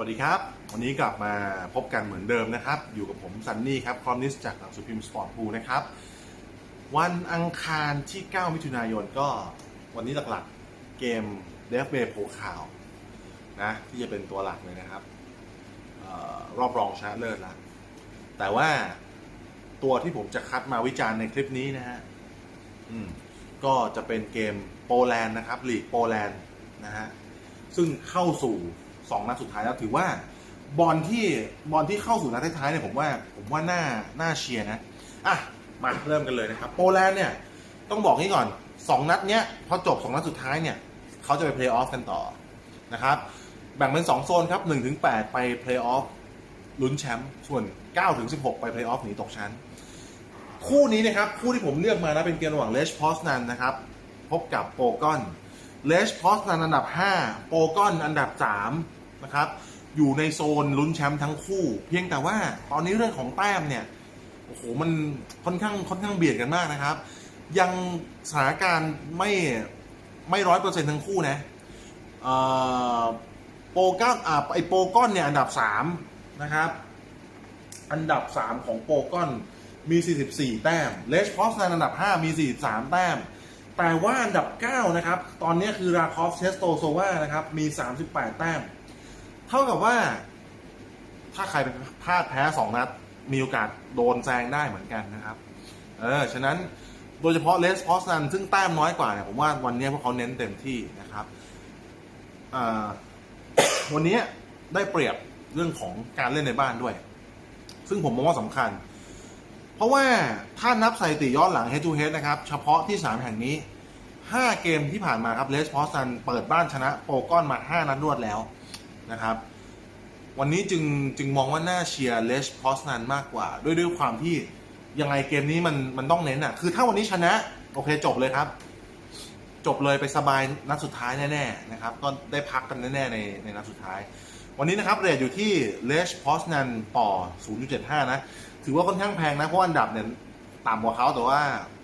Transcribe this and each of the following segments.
วัสดีครับ วันนี้กลับมาพบกันเหมือนเดิมนะครับ อยู่กับผมซันนี่ครับคอมนิสจากหนังสือพิมพ์สปอร์ตพูนะครับ วันอังคารที่ 9 มิถุนายนก็วันนี้หลักๆเกมเดฟเบย์โพคาวนะที่จะเป็นตัวหลักเลยนะครับออรอบรองชนะเลิศละแต่ว่าตัวที่ผมจะคัดมาวิจารณ์ในคลิปนี้นะฮะอืมก็จะเป็นเกมโปแลนด์นะครับลีกโปแลนด์นะฮะซึ่งเข้าสู่ สองนัดสุดท้ายแล้วถือว่าบอลที่บอลที่เข้าสู่นัดท้ายๆเนี่ยผมว่าผมว่าน่าน่าเชียร์นะอะมาเริ่มกันเลยนะครับ โปแลนด์เนี่ยต้องบอกนี้ก่อนสองนัดเนี้ยพอจบสองนัดสุดท้ายเนี่ยเขาจะไปเพลย์ออฟกันต่อนะครับแบ่งเป็น 2 โซนครับ1ถึง8ไปเพลย์ออฟลุ้นแชมป์ส่วน9ถึง16 ไปเพลย์ออฟหนีตกชั้น คู่นี้นะครับ คู่ที่ผมเลือกมานะเป็นเกมระหว่างเลชพอสนันนะครับ พบกับโปกอนเลชพอสนันอันดับ 5 โปกอนอันดับ 3 นะครับ อยู่ในโซนลุ้นแชมป์ทั้งคู่ เพียงแต่ว่าตอนนี้เรื่องของแต้มเนี่ยโอ้โหมันค่อนข้างค่อนข้างเบียดกันมากนะครับ ยังสถานการณ์ไม่ไม่ร้อยเปอร์เซ็นต์ทั้งคู่นะโปรก้าอ่าไอโปก้อนเนี่ยอันดับ3นะครับ อันดับ3ของโปก้อนมี 44 แต้มเลชพอสนันอันดับ 5 มี 43 แต้ม แต่ว่าอันดับ 9 นะครับ ตอนนี้คือราคอฟเชสโตโซวานะครับ มี 38 แต้ม เท่ากับว่า ถ้าใครเป็นพลาดแพ้2นัด มีโอกาสโดนแซงได้เหมือนกันนะครับ เออ ฉะนั้นโดยเฉพาะเลสพอสนันซึ่งแต้มน้อยกว่าเนี่ยผมว่าวันนี้พวกเขาเน้นเต็มที่นะครับวันนี้ได้เปรียบเรื่องของการเล่นในบ้านด้วย ซึ่งผมมองว่าสำคัญ เพราะว่าถ้านับสถิติย้อนหลัง head to head นะครับ เฉพาะที่3แห่งนี้ 5 เกมที่ผ่านมาครับเลสพอสันเปิดบ้านชนะโปก้อนมา 5 นัดรวดแล้ว นะครับ วันนี้จึงจึงมองว่าน่าเชียร์เลสพอสนันมากกว่า ด้วยด้วยความที่ยังไงเกมนี้มันมันต้องเน้นอะ คือถ้าวันนี้ชนะ โอเคจบเลยครับ จบเลยไปสบายนัดสุดท้ายแน่ๆนะครับ ก็ได้พักกันแน่ๆในในนัดสุดท้าย วันนี้นะครับเรทอยู่ที่เลชพอสนันต่อ 0.75 นะ ถือว่าค่อนข้างแพงนะ เพราะอันดับเนี่ยต่ำกว่าเขาแต่ว่า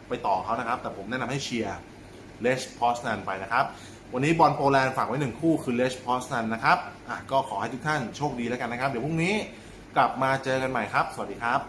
ไปต่อเขานะครับ แต่ผมแนะนำให้เชียร์เลชพอสนันไปนะครับ วันนี้บอลโปแลนด์ฝากไว้หนึ่งคู่คือเลชพอสนันนะครับ อะก็ขอให้ทุกท่านโชคดีแล้วกันนะครับ เดี๋ยวพรุ่งนี้กลับมาเจอกันใหม่ครับ สวัสดีครับ